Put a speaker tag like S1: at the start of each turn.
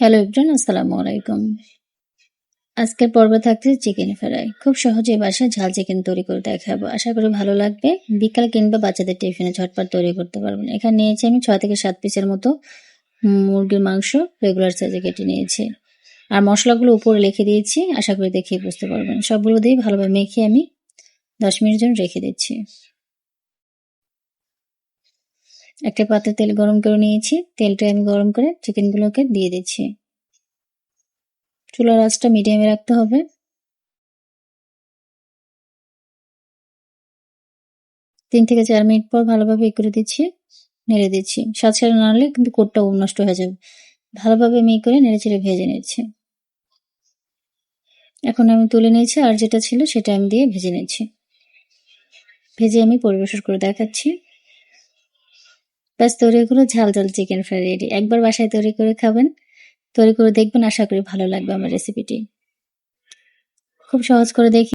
S1: Hello everyone, আসসালামু আলাইকুম। আজকের পর্বে থাকছে চিকেন ফ্রাই। খুব সহজে বাসায় ঝাল চিকেন তৈরি করে দেখাবো। আশা করি ভালো লাগবে। বিকাল কিংবা বাচ্চাদের টিফিনে ঝটপট তৈরি করতে পারবেন। এখানে নিয়েছি আমি ছয় থেকে সাত পিসের মতো মুরগির মাংস রেগুলার সাইজে কেটে নিয়েছি। আর মশলাগুলো উপরে লিখে দিয়েছি। আশা করি দেখিয়ে বুঝতে পারবেন। সবগুলো দিয়ে ভালোভাবে মেখে আমি দশ মিনিট জন্য রেখে দিচ্ছি। একটা পাত্রে তেল গরম করে নিয়েছি। তেলটা আমি গরম করে চিকেনগুলোকে দিয়ে দিচ্ছি। চুলার আঁচটা মিডিয়ামে রাখতে হবে। তিন থেকে চার মিনিট পর ভালোভাবে ই করে দিচ্ছি, নেড়ে দিচ্ছি। সাত সাথে নাড়লে কিন্তু কোটটা নষ্ট হয়ে যাবে। ভালোভাবে মি করে নেড়ে চেড়ে ভেজে নিচ্ছি। এখন আমি তুলে নিয়েছি আর যেটা ছিল সেটা আমি দিয়ে ভেজে নিচ্ছি। ভেজে আমি পরিবেশন করে দেখাচ্ছি। ব্যাস, তৈরি করে ঝাল ঝাল চিকেন ফ্রাই রেডি একবার বাসায় তৈরি করে খাবেন। তৈরি করে দেখবেন, আশা করি ভালো লাগবে আমার রেসিপিটি খুব সহজ করে দেখি।